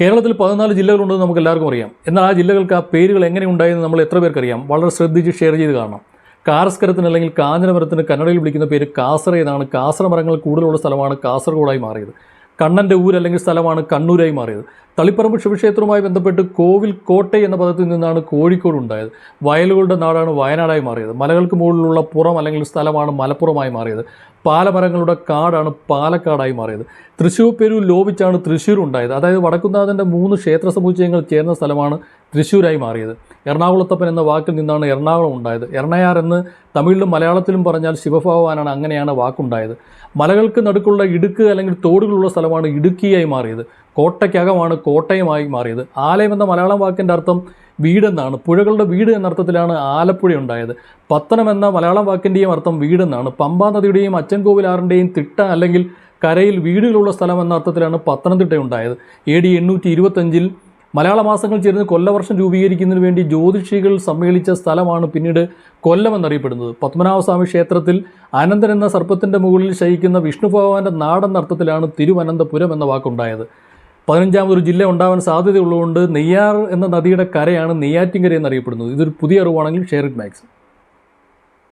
കേരളത്തിൽ പതിനാല് ജില്ലകളുണ്ടെന്ന് നമുക്ക് എല്ലാവർക്കും അറിയാം. എന്നാൽ ആ ജില്ലകൾക്ക് ആ പേരുകൾ എങ്ങനെ ഉണ്ടായെന്ന് നമ്മൾ എത്ര പേർക്കറിയാം? വളരെ ശ്രദ്ധിച്ച് ഷെയർ ചെയ്ത് കാണണം. കാർസ്കരത്തിന് അല്ലെങ്കിൽ കാഞ്ഞിരമരത്തിന് കന്നഡയിൽ വിളിക്കുന്ന പേര് കാസറ എന്നാണ്. കാസറ മരങ്ങൾ കൂടുതലുള്ള സ്ഥലമാണ് കാസർഗോഡായി മാറിയത്. കണ്ണന്റെ ഊര് അല്ലെങ്കിൽ സ്ഥലമാണ് കണ്ണൂരായി മാറിയത്. തളിപ്പറമ്പ് ശിവക്ഷേത്രവുമായി ബന്ധപ്പെട്ട് കോവിൽ കോട്ടെ എന്ന പദത്തിൽ നിന്നാണ് കോഴിക്കോട് ഉണ്ടായത്. വയലുകളുടെ നാടാണ് വയനാടായി മാറിയത്. മലകൾക്ക് മുകളിലുള്ള പുറം അല്ലെങ്കിൽ സ്ഥലമാണ് മലപ്പുറമായി മാറിയത്. പാലമരങ്ങളുടെ കാടാണ് പാലക്കാടായി മാറിയത്. തൃശ്ശൂർ പേരു ലോപിച്ചാണ് തൃശ്ശൂർ ഉണ്ടായത്. അതായത് വടക്കുന്നാഥന്റെ മൂന്ന് ക്ഷേത്ര സമുച്ചയങ്ങൾ ചേർന്ന സ്ഥലമാണ് തൃശ്ശൂരായി മാറിയത്. എറണാകുളത്തപ്പൻ എന്ന വാക്കിൽ നിന്നാണ് എറണാകുളം ഉണ്ടായത്. എറണയാർ എന്ന് തമിഴിലും മലയാളത്തിലും പറഞ്ഞാൽ ശിവഭഗവാനാണ് അങ്ങനെയാണ് വാക്കുണ്ടായത്. മലകൾക്ക് നടുക്കുള്ള ഇടുക്ക് അല്ലെങ്കിൽ തോടുകളുള്ള സ്ഥലമാണ് ഇടുക്കിയായി മാറിയത്. കോട്ടയ്ക്കകമാണ് കോട്ടയമായി മാറിയത്. ആലയം എന്ന മലയാളം വാക്കിന്റെ അർത്ഥം വീടെന്നാണ്. പുഴകളുടെ വീട് എന്ന അർത്ഥത്തിലാണ് ആലപ്പുഴ ഉണ്ടായത്. പത്തനം എന്ന മലയാളം വാക്കിന്റെയും അർത്ഥം വീടെന്നാണ്. പമ്പാ നദിയുടെയും അച്ചൻകോവിലാറിന്റെയും തിട്ട അല്ലെങ്കിൽ കരയിൽ വീടുകളുള്ള സ്ഥലം എന്ന അർത്ഥത്തിലാണ് പത്തനംതിട്ട ഉണ്ടായത്. എ ഡി എണ്ണൂറ്റി ഇരുപത്തഞ്ചിൽ മലയാള മാസങ്ങൾ ചേർന്ന് കൊല്ലവർഷം രൂപീകരിക്കുന്നതിന് വേണ്ടി ജ്യോതിഷികൾ സമ്മേളിച്ച സ്ഥലമാണ് പിന്നീട് കൊല്ലം എന്നറിയപ്പെടുന്നത്. പത്മനാഭസ്വാമി ക്ഷേത്രത്തിൽ അനന്തൻ എന്ന സർപ്പത്തിന്റെ മുകളിൽ ശയിക്കുന്ന വിഷ്ണു ഭഗവാന്റെ നാടെന്ന അർത്ഥത്തിലാണ് തിരുവനന്തപുരം എന്ന വാക്കുണ്ടായത്. പതിനഞ്ചാമതൊരു ജില്ല ഉണ്ടാവാൻ സാധ്യതയുള്ളതുകൊണ്ട് നെയ്യാർ എന്ന നദിയുടെ കരയാണ് നെയ്യാറ്റിൻകര എന്നറിയപ്പെടുന്നത്. ഇതൊരു പുതിയ അറിവാണെങ്കിൽ ഷെയർ ഇറ്റ് മാക്സ്